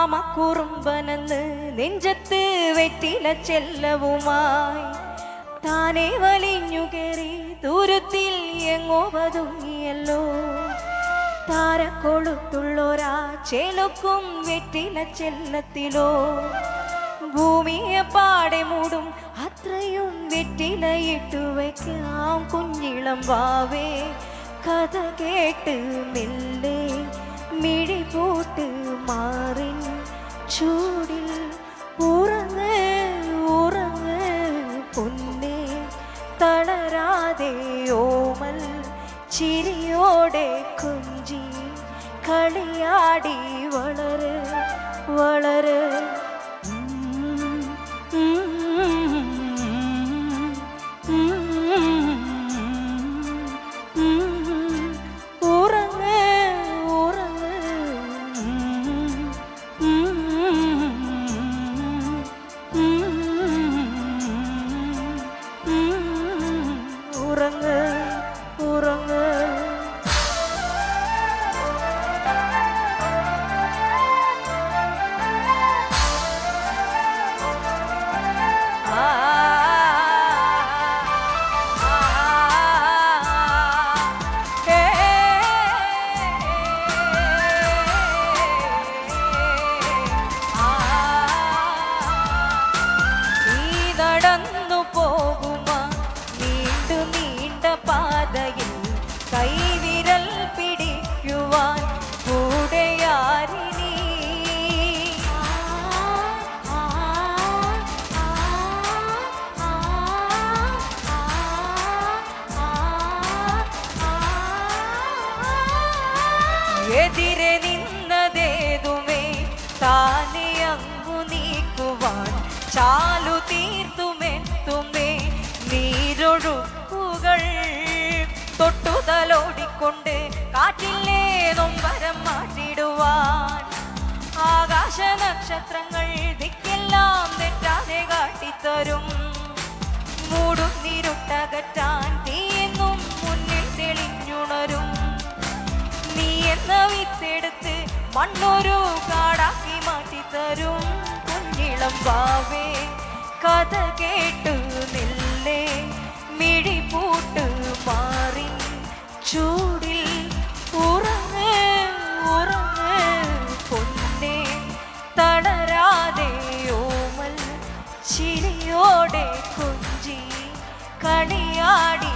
ആമ കുറുമ്പനെന്ന് നെഞ്ചത്ത് വെറ്റില ചെല്ലവുമായി. താനെ വലിഞ്ഞു കയറി ദൂരത്തിൽ എങ്ങോ പതുങ്ങിയല്ലോ താരക്കൊളുത്തുള്ളൊരാ ചെലുക്കും വെറ്റില ചെല്ലത്തിലോ. ഭൂമിയെ പാടെ മൂടും അത്രയും വെറ്റിലയിട്ടു വയ്ക്കാം കുഞ്ഞിളം വാവേ. കഥ കേട്ട് മെല്ലെ മിഴി പോട്ട് മാറിൻ ചൂടിൽ ഉറങ്ങ് ഉറങ്ങ് പൊന്നേ. തളരാതെ ഓമൽ ചിരിയോടെ കുഞ്ചി കളിയാടി വളര് വളര്. കൈവിരൽ പിടിക്കുവാൻ കൂടെയാരിനി. എതിരെ നിന്നതേതുമേ താനെ അങ്ങു നീക്കുവാൻ ചാലു തീർത്തുമെത്തുമേ തൊട്ടുതലോടിക്കൊണ്ട് കാറ്റില്ലേ വരം മാറ്റിടുവാൻ. ആകാശ നക്ഷത്രങ്ങൾ ദിക്കെല്ലാം തെറ്റാതെ കാട്ടിത്തരും. മൂടും നിരുട്ടകറ്റാൻ തീയെന്നും മുന്നിൽ തെളിഞ്ഞുണരും. നീ എന്ന വിത്തെടുത്ത് മണ്ണൊരു കാടാക്കി മാറ്റിത്തരും. കുഞ്ഞിളം പാവേ കഥ കേട്ടു നില്ലേ. മിഴി പൂട്ട് മാറി ചൂടിൽ ചിരിയോടെ കുഞ്ചി കളിയാടി